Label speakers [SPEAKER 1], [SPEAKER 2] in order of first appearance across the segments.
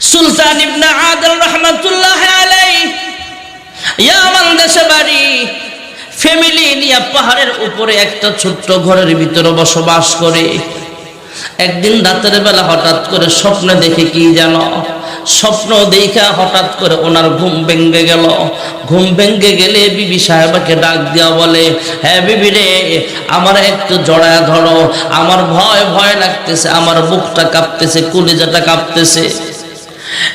[SPEAKER 1] সুলতান ইবনে আদল রহমাতুল্লাহ আলাই ইয়ামান দেশে বাড়ি। ফ্যামিলি নিয়ে পাহাড়ের উপরে একটা ছোট্ট ঘরের ভিতরে বসবাস করে। একদিন রাতের বেলা হঠাৎ করে স্বপ্নে দেখে কি যেন। স্বপ্ন দেখা হঠাৎ করে ওনার ঘুম ভেঙ্গে গেল। ঘুম ভেঙ্গে গেলে বিবি সাহেবাকে ডাক দেওয়া বলে হ্যাঁ বিবি রে, আমার একটু জড়ায় ধরো। আমার ভয় ভয় লাগতেছে, আমার বুকটা কাঁপতেছে, কলিজাটা কাঁপতেছে।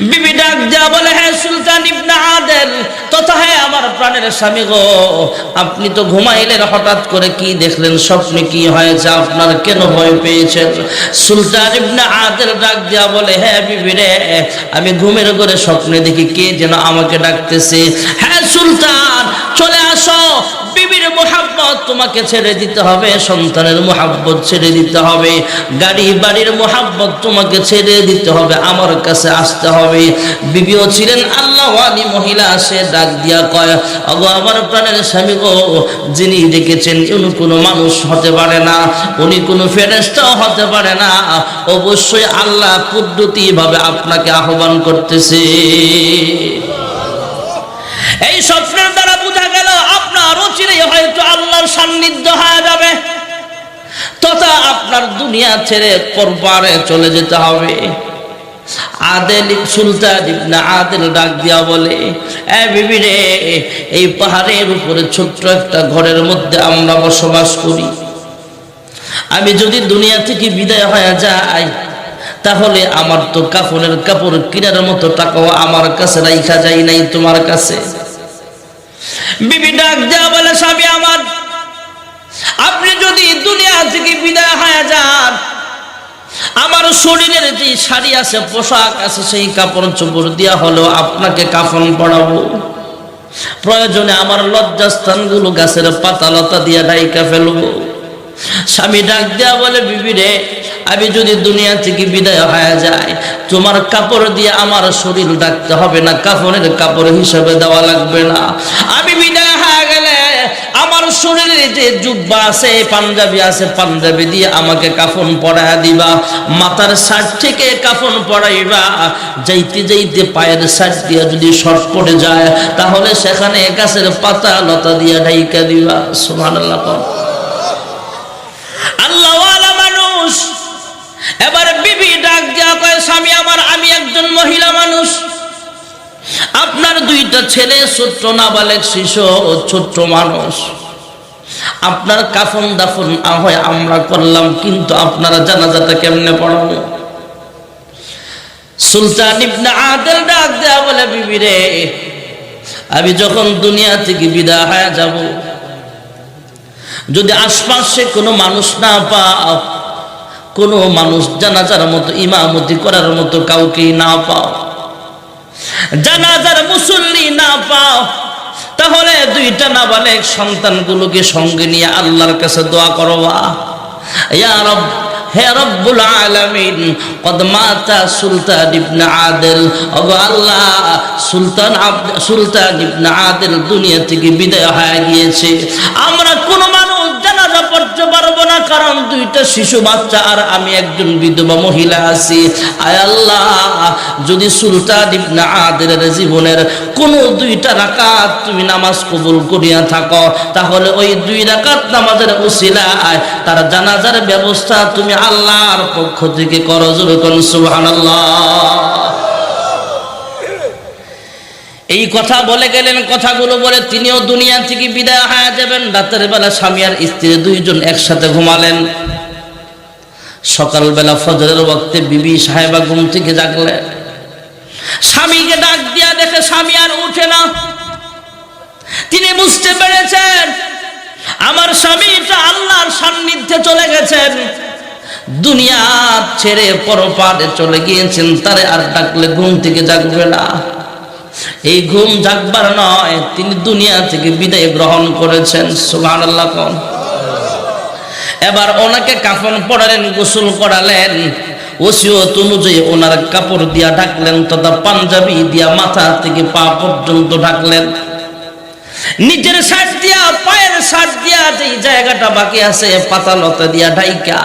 [SPEAKER 1] বিবি ডাক দেয়া বলে হ্যাঁ সুলতান ইবনা আদেল, তথা আমার প্রাণের স্বামী গো, আপনি তো ঘুমাইলেন, হঠাৎ করে কি দেখলেন? স্বপ্নে কি হয়েছে? আপনার কেন ভয় পেয়েছেন? সুলতান ইবনা আদেল ডাক দেয়া বলে হ্যাঁ বিবি রে, আমি ঘুমের করে স্বপ্নে দেখি কে যেন আমাকে ডাকতেছে? হ্যাঁ সুলতান, চলে আসো বিবির মোহাব্বত তোমাকে ছেড়ে দিতে হবে, সন্তানের মোহাব্বত ছেড়ে দিতে হবে, গাড়ি বাড়ির মোহাব্বত তোমাকে ছেড়ে দিতে হবে, আমার কাছে আসতে হবে। বিবিও ছিলেন আল্লাহওয়ালি মহিলা, সে ডাক দিয়া কয়, অগো, আমার প্রাণের স্বামী গো, যিনি ডেকেছেন উনি কোনো মানুষ হতে পারে না, উনি কোনো ফেরেস্তাও হতে পারে না, অবশ্যই আল্লাহ কুদ্দুতি ভাবে আপনাকে আহ্বান করতেছে। এই স্বপ্নের অচিরেই হয়তো আল্লাহর সান্নিধ্য হয়ে যাবে। তথা আপনার দুনিয়া ছেড়ে পরপারে চলে যেতে হবে। আদেল সুলতান আদেল ডাক দিয়া বলে এই পাহাড়ের উপরে ছোট্ট একটা ঘরের মধ্যে আমরা বসবাস করি। আমি যদি দুনিয়া থেকে বিদায় হয়ে যাই, তাহলে আমার তো কাপড়ের কাপড় কিনার মতো টাকাও আমার কাছে রাইখা যায় নাই তোমার কাছে। বিবি ডাক দেওয়া বলে, স্বামী আমার, আপনি যদি দুনিয়া থেকে বিদায় হয়ে যান, আমার শরীরের যে শাড়ি আছে, পোশাক আছে, সেই কাপড় চোপড় দেওয়া হলো আপনাকে কাফন পড়াবো প্রয়োজনে আমার লজ্জাস্থানগুলো গাছের পাতা লতা দিয়ে ডাইকা ফেলব। স্বামী ডাক দেয়া বলে, বিবি রে, আমি যদি দুনিয়া থেকে বিদায় হয়ে যায় তোমার কাপড় দিয়ে আমার শরীর ডাকতে হবে না কাপড়ের কাপড় হিসাবে দেওয়া লাগবে না। আমি বিদায় হয়ে গেলে আমার যে জুব্বা আছে, পাঞ্জাবি আছে, পাঞ্জাবি দিয়ে আমাকে কাফন পরাইয়া দিবা। মাথার সাইড থেকে কাফন পরাইবা। যাইতে যাইতে পায়ের সাইড দিয়ে যদি শর্ট যায়, তাহলে সেখানে গাছের পাতা লতা দিয়ে ঢাইকা দিবা। সুবহানাল্লাহ আল্লাহওয়ালা মানুষ। এবার বিবি ডাক দেওয়া কয়, স্বামী আমার, আমি একজন মহিলা মানুষ। আপনার দুইটা ছেলে ছোট্ট নাবালেক শিশু, ছোট্ট মানুষ। আপনার কাফন দাফন হয় আমরা করলাম, কিন্তু আপনারা জানাজাটা কেমনে পড়াবো? সুলতান ইবনে আদেল ডাক দেয়া বলে, বিবি রে, আমি যখন দুনিয়া থেকে বিদায় হয়ে যাব যদি আশপাশে কোনো মানুষ না পাও, কোনো মানুষ জানাজার মতো ইমামতি করার মতো কাউকে না পাও, জানাজার মুসল্লি না পাও, তাহলে দুইটা নাবালেক সন্তানগুলোকে সঙ্গে নিয়ে আল্লাহর কাছে দোয়া করবা রব, হে রব্বুল সুলতান আল্লাহ, সুলতান সুলতান দুনিয়া থেকে বিদায় হয়ে গিয়েছে। আমরা কোনো মানুষ পড়তে পারব না, কারণ দুইটা শিশু বাচ্চা আর আমি একজন বিধবা মহিলা আছি। আয় আল্লাহ, যদি সুলতান জীবনের কোনো দুইটা রাকাত তুমি নামাজ কবুল করিয়া থাকো, তাহলে ওই দুই রাকাত নামাজের উসিলায় তার জানাজার ব্যবস্থা তুমি আল্লাহর পক্ষ থেকে করো। জোরে এই কথা বলে গেলেন কথাগুলো বলে তিনিও দুনিয়া থেকে বিদায় হয়ে যাবেন। রাতের বেলা স্বামী আর স্ত্রী দুইজন একসাথে ঘুমালেন। সকালবেলা ফজরের ওয়াক্তে বিবি সাহেবা ঘুম থেকে জাগলেন। স্বামীকে ডাক দিয়া দেখে স্বামী আর উঠে না। তিনি বুঝতে পেরেছেন, আমার স্বামীটা আল্লাহর সান্নিধ্যে চলে গেছেন। দুনিয়া ছেড়ে পরপারে চলে গিয়েছেন, তারে আর ডাকলে ঘুম থেকে জাগবে না। এই ঘুম জাগবার নয়, তিনি দুনিয়া থেকে বিদায় গ্রহণ করেছেন সুহান আল্লাহ এবার ওনাকে কাফন পড়ালেন গোসল করালেন অনুযায়ী ওনার কাপড় দিয়া ঢাকলেন, তথা পাঞ্জাবি দিয়া মাথা থেকে পা পর্যন্ত ঢাকলেন। নিজের সাইড দিয়া, পায়ের সাইড দিয়া যেই জায়গাটা বাকি আছে পাতা লতা দিয়া ঢাইকা,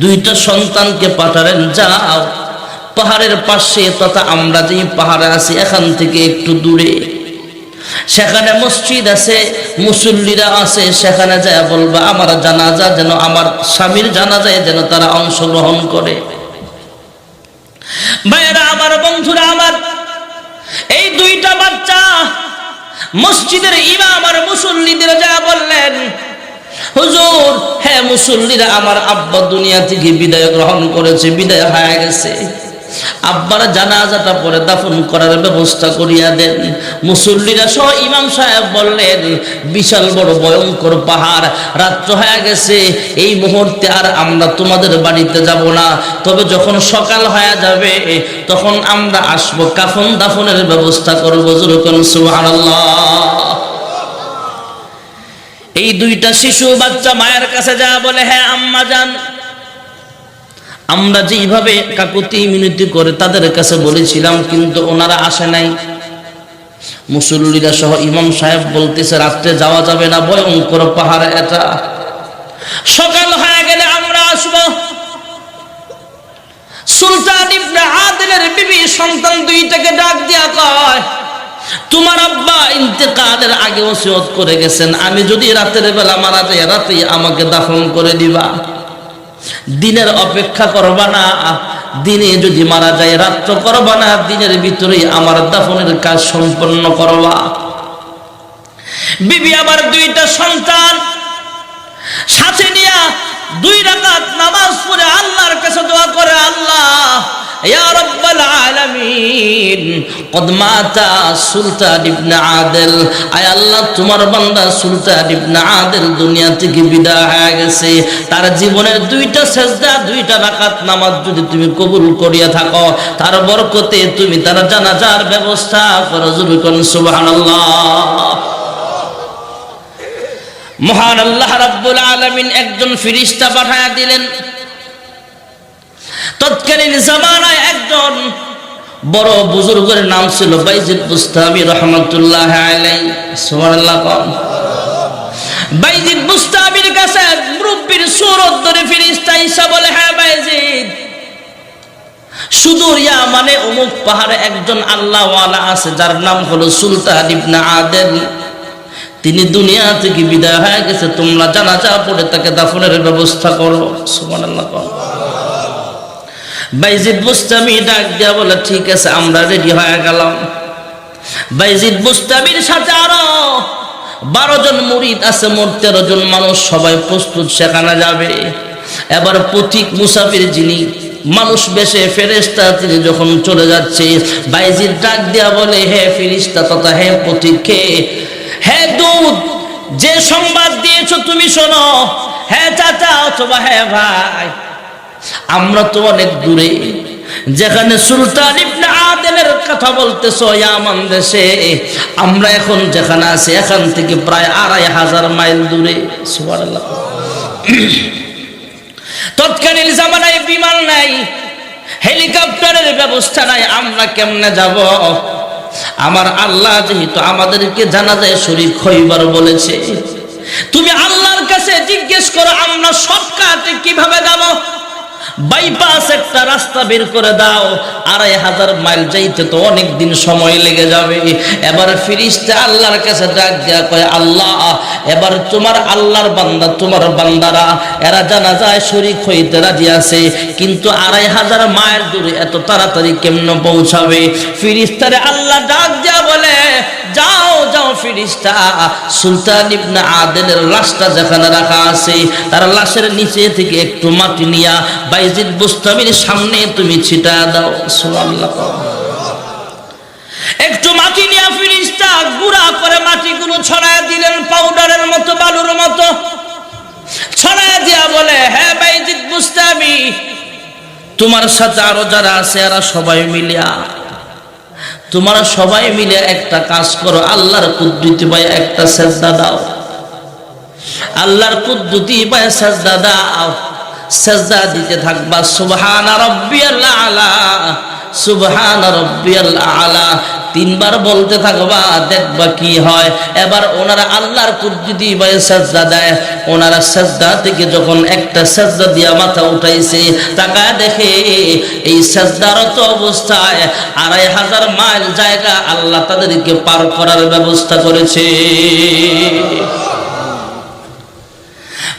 [SPEAKER 1] দুইটা সন্তানকে পাঠালেন, যাও। পাহাড়ের পাশে, তথা আমরা যে পাহাড়ে আছি, এখান থেকে একটু দূরে। সেখানে মসজিদ আছে, মুসল্লিরা আছে, সেখানে যায় বলবা, আমার জানাজা যেন আমার স্বামীর জানাজায় যেন তারা অংশগ্রহণ করে। ভাইয়েরা, আমার বন্ধুরা, আমার এই দুইটা বাচ্চা মসজিদের ইমাম আর মুসল্লিদের যা বললেন, হুজুর হ্যাঁ মুসল্লিরা, আমার আব্বা দুনিয়া থেকে বিদায় গ্রহণ করেছে, বিদায় হয়ে গেছে। আব্বার জানাজাটা পরে দাফন করার ব্যবস্থা করিয়া দেন। মুসল্লিরা সহ ইমাম সাহেব বললেন, বিশাল বড় ভয়ঙ্কর পাহাড়, রাত্র হয়ে গেছে, এই মুহূর্তে আর আমরা তোমাদের বাড়িতে যাব না। তবে যখন সকাল হয়ে যাবে, তখন আমরা আসব, কাফন দাফনের ব্যবস্থা করব যেরকম সুবহানাল্লাহ। এই দুইটা শিশু বাচ্চা মায়ের কাছে যা বলে হ্যাঁ আম্মা যান। আমরা যেইভাবে কাকুতি মিনতি করে তাদের কাছে বলেছিলাম, কিন্তু ওনারা আসে নাই। মুসল্লিরা সহ ইমাম সাহেব বলতেছে, রাত্রে যাওয়া যাবে না, ভয়ঙ্কর পাহাড় এটা। সকাল হয়ে গেলে আমরা আসব। সুলতান ইবনে আদিলের বিবি সন্তান দুইটাকে ডাক দিয়া কয়, তোমার আব্বা ইন্তেকালের আগে ওসিয়ত করে গেছেন, আমি যদি রাতের বেলা মারা যাই, রাতেই আমাকে দাফন করে দিবা। দিনের অপেক্ষা করবা না। দিনে যদি মারা যায়, রাত্র করবা না, দিনের ভিতরে আমার দাফনের কাজ সম্পন্ন করবা। বিবি, আমার দুইটা সন্তান, সাথে নিয়া দুই রাকাত নামাজ পড়ে আল্লাহর কাছে দোয়া করে, আল্লাহ, ইয়া রাব্বাল আলামিন, কদ মাতা সুলতান ইবনে আদেল। আয় আল্লাহ, তোমার বান্দা সুলতান ইবনে আদেল দুনিয়া থেকে বিদায় হয়ে গেছে। তার জীবনের দুইটা সেজদা, দুইটা রাকাত নামাজ যদি তুমি কবুল করিয়া থাকো, তার বরকতে তুমি তার জানাজার ব্যবস্থা করো। জুবি কোন সুবহানাল্লাহ। মহান আল্লাহ রাব্বুল আলামিন একজন ফিরিস্তা পাঠায়া দিলেন। তৎকালীন জামানায় একজন বড় বুজুর্গের নাম ছিল বাইজিদ বুস্তামি রহমতুল্লাহ আলাই সুবহানাল্লাহ বাইজিদ বুস্তামির কাছে মুরব্বির সুরত ধরে ফিরিস্তা ঈসা বলে হ্যাঁ বাইজিদ, সুদূর মানে অমুক পাহাড়ে একজন আল্লাহওয়ালা আছে, যার নাম হলো সুলতান ইবনে আদেল। তিনি দুনিয়া থেকে বিদায় হয়ে গেছে, তোমরা জানাজা পড়ে তাকে দাফনের ব্যবস্থা করো। সুবহানাল্লাহ বাইজিদ বুস্তামি ডাক দিয়া বলে, ঠিক আছে, আমরা রেডি হয়ে গেলাম। বাইজিদ বুস্তামির সাথে আরও বারো জন মুরিদ আছে, মোট তেরো জন মানুষ সবাই প্রস্তুত, সেখানে যাবে। এবার পথিক মুসাফির যিনি মানুষ বেশে ফেরেস্তা তিনি যখন চলে যাচ্ছে, বাইজিদ ডাক দিয়া বলে, হে ফিরিস্তা তথা হে পথিক হে দুধ, যে সংবাদ দিয়েছ তুমি শোনো। হ্যাঁ চাচা অথবা হ্যাঁ ভাই, আমরা তো অনেক দূরে। যেখানে সুলতান ইবনে আদেলের কথা বলতেছো ইয়ামান দেশে, আমরা এখন যেখানে আছি, এখান থেকে প্রায় আড়াই হাজার মাইল দূরে। সুবহানাল্লাহ। তৎকালীন জামানায় বিমান নাই, হেলিকপ্টারের ব্যবস্থা নাই, আমরা কেমনে যাব? আমার আল্লাহ যেহেতু আমাদেরকে জানা যায় শরীর খইবার বলেছে, তুমি আল্লাহর কাছে জিজ্ঞেস করো, আমরা সব কাজ কীভাবে যাব? বাইপাস একটা রাস্তা বের করে দাও। আড়াই হাজার মাইল যাইতে তো অনেক দিন সময় লেগে যাবে। এবার ফিরিস্তে আল্লাহর কাছে ডাক দেয়া কয়, আল্লাহ, এবার তোমার আল্লাহর বান্দা তোমার বান্দারা, এরা জানা যায় শরিক হইতে রাজি আছে, কিন্তু আড়াই হাজার মাইল দূরে এত তাড়াতাড়ি কেমন পৌঁছাবে? ফিরিস্তারে আল্লাহ ডাক দেয়া বলে যাও যাও ফিরিস্তা। সুলতান ইবনে আদেলের লাশটা যেখানে রাখা আছে, তার লাশের নিচে থেকে একটু মাটি নিয়া বাইজিদ বুস্তামির সামনে তুমি ছিটা দাও। সুবহানাল্লাহ। একটু মাটি নিয়ে ফিরিস্তা, গুড়া করে মাটিগুলো ছড়ায় দিলেন পাউডারের মতো, বালুর মতো। ছড়ায় দিয়া বলে হ্যাঁ বাইজিদ বুস্তামি, তোমার সাথে আরও যারা আছে, এরা সবাই মিলিয়া তোমরা সবাই মিলে একটা কাজ করো, আল্লাহর কুদ্দুতি ভাই একটা সেজদা দাও। আল্লাহর কুদ্দুতি ভাই সেজদা দাও। সেজদা দিতে থাকবা, সুবহান রাব্বিয়াল আলা, সুবহান রব্বিয়াল আলা। তিনবার বলতে থাকবা, দেখবা কি হয়। এবার ওনারা আল্লাহর কুদ্দুদি ভাই সাজদা দেয়। ওনারা সাজদা থেকে যখন একটা সাজদা দিয়া মাথা উঠাইছে, তাকায় দেখে এই সাজদারত অবস্থায় আড়াই হাজার মাইল জায়গা আল্লাহ তাদেরকে পার করার ব্যবস্থা করেছে।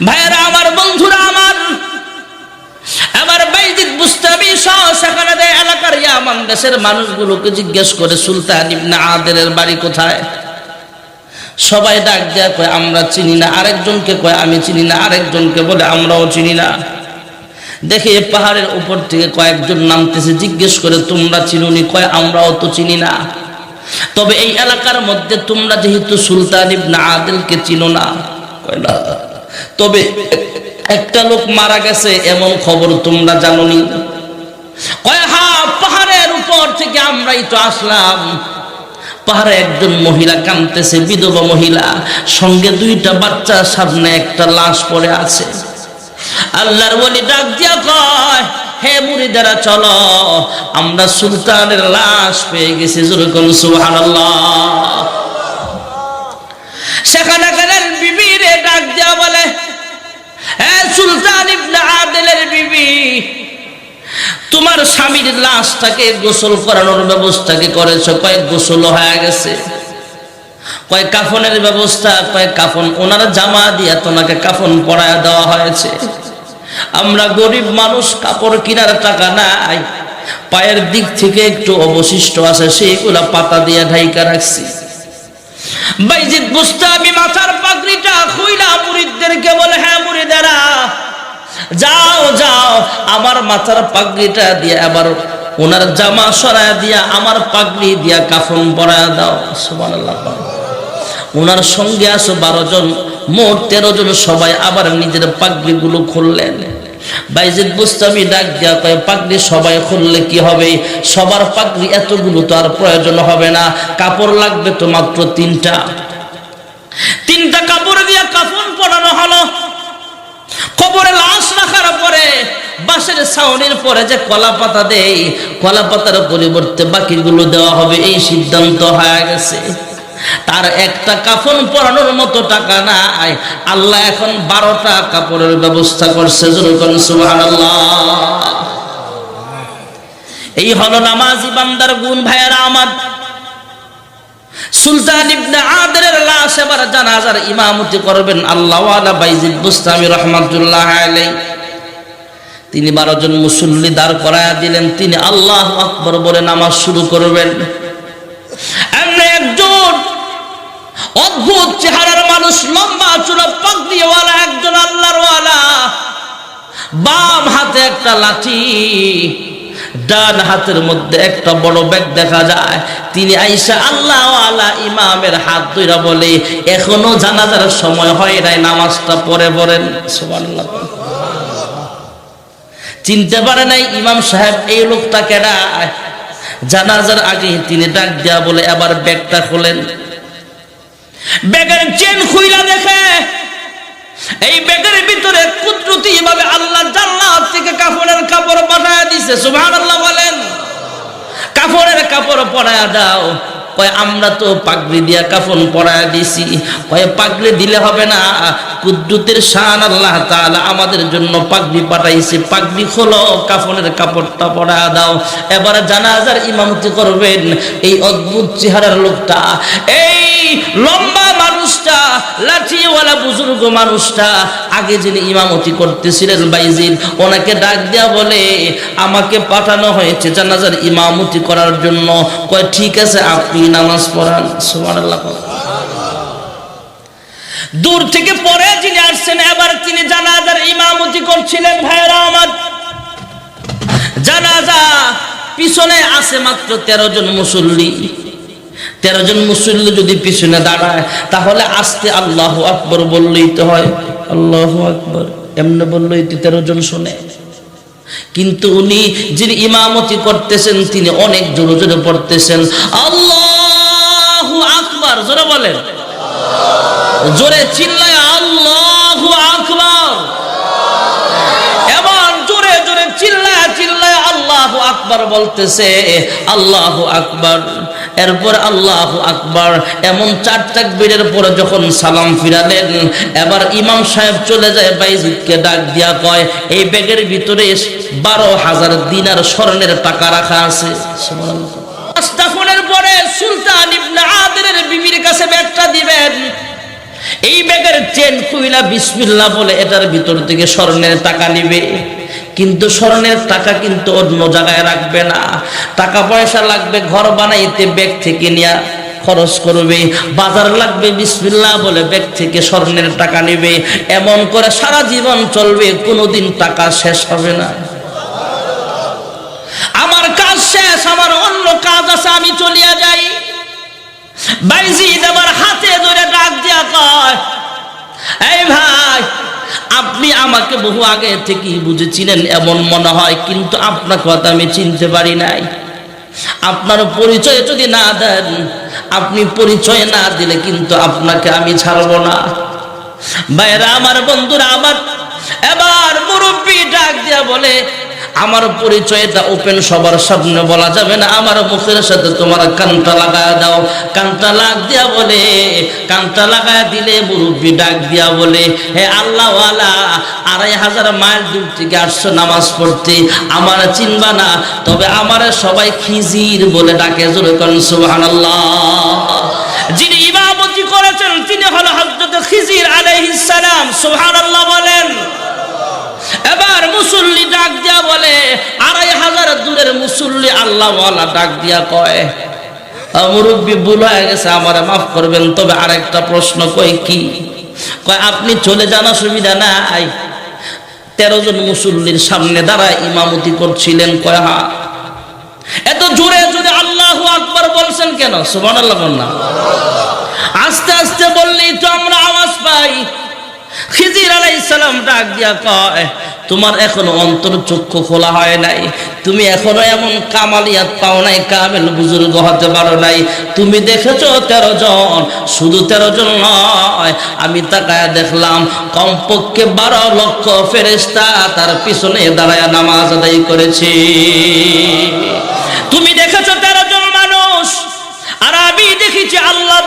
[SPEAKER 1] ভাইয়েরা, আমার বন্ধুরা, আমার আমার বাইজিদ বুস্তাবি সহ সেখানে এলাকার ইয়ামান দেশের মানুষগুলোকে জিজ্ঞেস করে, সুলতান ইবনে আদেলের বাড়ি কোথায়? সবাই ডাক দেয়া কয়, আমরা চিনি না। আরেকজনকে কয়, আমি চিনি না। আরেকজনকে বলে, আমরাও চিনি না। দেখে পাহাড়ের উপর থেকে কয়েকজন নামতেছে, জিজ্ঞেস করে, তোমরা চিনুনি? কয়, আমরাও তো চিনি না। তবে এই এলাকার মধ্যে তোমরা যেহেতু সুলতান ইবনে আদেলকে চিনো না। কয়, না। তবে একটা লোক মারা গেছে, এমন খবর তোমরা জানোনি? কয়, হা, পাহাড়ের উপর থেকে আমরাই তো আসলাম। পাহাড়ে একজন মহিলা কাঁদতেছে, বিধবা মহিলা। সঙ্গে দুইটা বাচ্চা, সামনে একটা লাশ পড়ে আছে। আল্লাহর বলি ডাক দিয়া কয়, হে মুড়িদারা, চলো, আমরা সুলতানের লাশ পেয়ে গেছি যেরকম সুবহানাল্লাহ। সেখানে গেলেন বিবি রে ডাক দিয়া বলে হে সুলতান ইবনে আদেলের বিবি, তোমার স্বামীর লাশটাকে গোসল করানোর ব্যবস্থাকে করেছ, কয়েক গোসল হয়ে গেছে। কয়েক কাফনের ব্যবস্থা, কয়েক কাফন, ওনারা জামা দিয়া তোমাকে কাফন পরায় দেওয়া হয়েছে। আমরা গরিব মানুষ, কাপড় কেনার টাকা নাই। পায়ের দিক থেকে একটু অবশিষ্ট আছে সেইগুলা পাতা দিয়ে ঢাইকা রাখছি। বাইজিদ বুস্তামি মাথার পাগড়িটা খুইলা বলে হ্যাঁ মুরিদেরা, যাও যাও, আমার মাথার পাগড়িটা দিয়ে আবার ওনার জামা সরায় দিয়া আমার পাগড়ি দিয়া কাফন পরায় দাও। ওনার সঙ্গে আসো বারো জন, মোট তেরো জন সবাই আবার নিজের খুললেন। বাইজিদ ডাক পাগড়ি সবাই খুললে কি হবে? সবার পাগড়ি এতগুলো তো আর প্রয়োজন হবে না। কাপড় লাগবে তো মাত্র তিনটা। তিনটা কাপড় দিয়ে কাফন পরানো হলো কবরে লাশ রাখার পরে বাঁশের ছাউনির পরে যে কলা পাতা দেয় কলা পাতার পরিবর্তে বাকিগুলো দেওয়া হবে, এই সিদ্ধান্ত হয়ে গেছে। তার একটা কাফন পরানোর মতো টাকা নাই। আল্লাহ এখন বারোটা কাপড়ের ব্যবস্থা করছে এই হলো নামাজি বান্দার গুণ, ভাইয়েরা আমার। সুলতান ইবনে আদরের লাশ এবার জানাজার ইমামতি করবেন আল্লাহ বাইজিদ বুস্তামি রহমাতুল্লাহ আলাই তিনি বারো জন মুসল্লি দাঁড় করায়া দিলেন। তিনি আল্লাহ আকবর বলে নামাজ শুরু করবেন। এমনি একজন অদ্ভুত চেহারার মানুষ, লম্বা চূড়া পাক দিয়েওয়ালা একজন আল্লাহর বাম হাতে একটা লাঠি, ডান হাতের মধ্যে একটা বড় ব্যাগ দেখা যায়। তিনি আইসা আল্লাহ আলা ইমামের হাত ধইরা বলে, এখনও জানাজার সময় হয় নাই, নামাজটা পরে পড়েন। সুবহানাল্লাহ। চিনতে পারে নাই, ইমাম সাহেব এই লোকটা কেডা? জানাজার আগে তিনি ডাক দেয়া বলে আবার ব্যাগটা খোলেন। ব্যাগের চেন খুইলা দেখে, এই ব্যাগের ভিতরে কুদরতি ভাবে আল্লাহ জান্নাত থেকে কাপড়ের কাপড় পাঠায় দিছে। সুবহানাল্লাহ বলেন কাপড়ের কাপড় পরায়া দাও। কয়, আমরা তো পাগড়ি দিয়া কাফন পরায় দিছি। কয়, পাগড়ি দিলে হবে না। কুদ্দুতের শান আল্লাহ তাআলা আমাদের জন্য পাগড়ি পাঠাইছে। পাগড়ি হলো কাফনের কাপড়টা পরা দাও। এবারে জানাজার ইমামতি করবেন। এই অদ্ভুত চেহারার লোকটা, এই লম্বা মানুষটা লাঠিওয়ালা বুজুর্গ মানুষটা আগে যিনি ইমামতি করতেছিলেন ওনাকে ডাক দেয়া বলে, আমাকে পাঠানো হয়েছে জানাজার ইমামতি করার জন্য। কয়, ঠিক আছে, আপনি নামাজ পড়ান। দূর থেকে পরে যিনি আসছেন, এবার তিনি জানাজার ইমামতি করছিলেন, ভাইয়েরা আমার। জানাজা পিছনে আছে মাত্র তেরো জন মুসল্লি। তেরো জন মুসল্লি যদি পিছনে দাঁড়ায়, তাহলে আস্তে আল্লাহ আকবর বললেই তো হয়। আল্লাহ আকবর, এমনি বললেই তো তেরো জন শোনে। কিন্তু উনি যিনি ইমামতি করতেছেন, তিনি অনেক জোরে জোরে পড়তেছেন। আল্লাহ আকবার, জোরে বলেন। জোরে চিল্লায় আল্লাহ আকবার। এমন জোরে জোরে চিল্লায় চিল্লায় আল্লাহ আকবার বলতেছে, আল্লাহ আকবার। এরপর আল্লাহ আকবার, এমন চার তাকবীরের পরে যখন সালাম ফিরালেন, এবার ইমাম সাহেব চলে যায় বাইজিদকে ডাক দিয়া কয়, এই ব্যাগের ভিতরে বারো হাজার দিনার স্বর্ণের টাকা রাখা আছে। পরে সুলতান ইবনে বিবির কাছে ব্যাগটা দিবেন। এই ব্যাগের চেন খুইলা বিসমিল্লাহ বলে এটার ভিতর থেকে স্বর্ণের টাকা নিবে। কিন্তু স্বর্ণের টাকা কিন্তু অন্য জায়গায় রাখবে না। টাকা পয়সা লাগবে, ঘর বানাইতে ব্যাগ থেকে নিয়ে খরচ করবে। বাজার লাগবে, বিসমিল্লাহ বলে ব্যাগ থেকে স্বর্ণের টাকা নেবে। এমন করে সারা জীবন চলবে, কোনোদিন টাকা শেষ হবে না। আমার কাজ শেষ, আমার অন্য কাজ আছে, আমি চলিয়া যাই। বাইজিদ আমার হাতে ধরে ডাক দিয়া কয় এই ভাই আপনি আমাকে বহু আগে থেকেই বুঝেছিলেন এমন মনে হয়, কিন্তু আপনার কথা আমি চিনতে পারি নাই। আপনার পরিচয় যদি না দেন, আপনি পরিচয় না দিলে কিন্তু আপনাকে আমি ছাড়ব না। বাইরা আমার বন্ধুরা, আমার এবার মুরব্বী ডাক দিয়া বলে আমার পরিচয়টা ওপেন সবার সামনে বলা যাবে না। আমার মুখের সাথে তোমার কানটা লাগায় দাও। কানটা লাগ দিয়া বলে, কানটা লাগায় দিলে মুরব্বী ডাক দিয়া বলে, হে আল্লাহ আড়াই হাজার মাইল দূর থেকে আসছো নামাজ পড়তে, আমার চিনবা না। তবে আমার সবাই খিজির বলে ডাকে জোরে করেন সুবহানাল্লাহ। যিনি ইমামতি করেছেন, তিনি হলো হযরত খিজির আলাইহিস সালাম। সুবহানাল্লাহ বলেন এবার মুসল্লি ডাক দিয়া বলে, আড়াই হাজার দূরের মুসল্লি আল্লাহ ডাক দিয়া কয় মুরব্বি, ভুল হয়ে গেছে, আমারে মাফ করবেন, তবে আরেকটা প্রশ্ন কি? কয়, আপনি চলে নাই। তেরো জন মুসল্লির সামনে দাঁড়ায় ইমামতি করছিলেন, কয়, হা। এত জোরে জোরে আল্লাহ আকবার বলছেন কেন? সুবহানাল্লাহ না আস্তে আস্তে বললেই তো আমরা আওয়াজ পাই। খিজির আলাইহিস সালাম ডাক দিয়া কয়, তোমার এখনও অন্তর চক্ষু খোলা হয় নাই। তুমি এখনও এমন কামালিয়াত পাও নাই, কামেল বুজুর্গ হতে পারো নাই। তুমি দেখেছ তেরো জন, শুধু তেরো জন নয়। আমি তাকায় দেখলাম, কমপক্ষে বারো লক্ষ ফেরেস্তা তার পিছনে দাঁড়ায় নামাজ আদায় করেছে। তুমি দেখেছ তেরো জন মানুষ? আর আমি দেখেছি আল্লাহ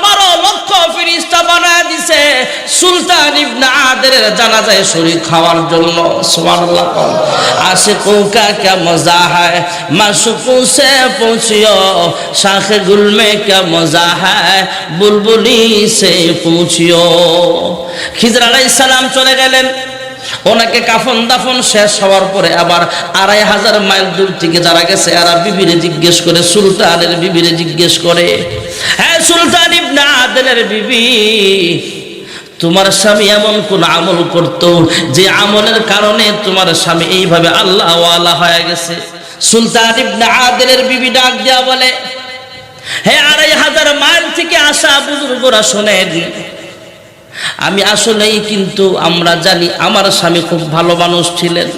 [SPEAKER 1] সালাম চলে গেলেন। ওনাকে কাফন দাফন শেষ হওয়ার পরে আবার আড়াই হাজার মাইল দূর থেকে যারা গেছে, এরা বিবিরে জিজ্ঞেস করে, সুলতানের বিবিরে জিজ্ঞেস করে হ্যাঁ সুলতান ইবনা আদেলের বিবি তোমার স্বামী এমন কোন আমল করত যে আমলের কারণে তোমার স্বামী এইভাবে আল্লাহ ওয়ালা হয়ে গেছে? সুলতান ইবনা আদেলের বিবি ডাক দেয়া বলে, হে আড়াই হাজার মাইল থেকে আসা বুজুর্গরা শোনেন, আমি আসলেই কিন্তু আমরা জানি আমার স্বামী খুব ভালো মানুষ ছিলেন।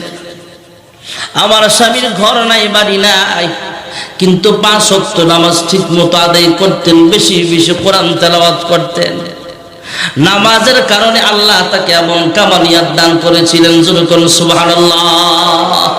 [SPEAKER 1] আমার স্বামীর ঘর নাই, বাড়ি নাই, কিন্তু পাঁচ অক্ত নামাজ ঠিক মতো আদায় করতেন, বেশি বেশি কোরআন তেলাওয়াত করতেন। নামাজের কারণে আল্লাহ তাকে এমন কামানিয়াত দান করেছিলেন যেরকম সুবহানাল্লাহ।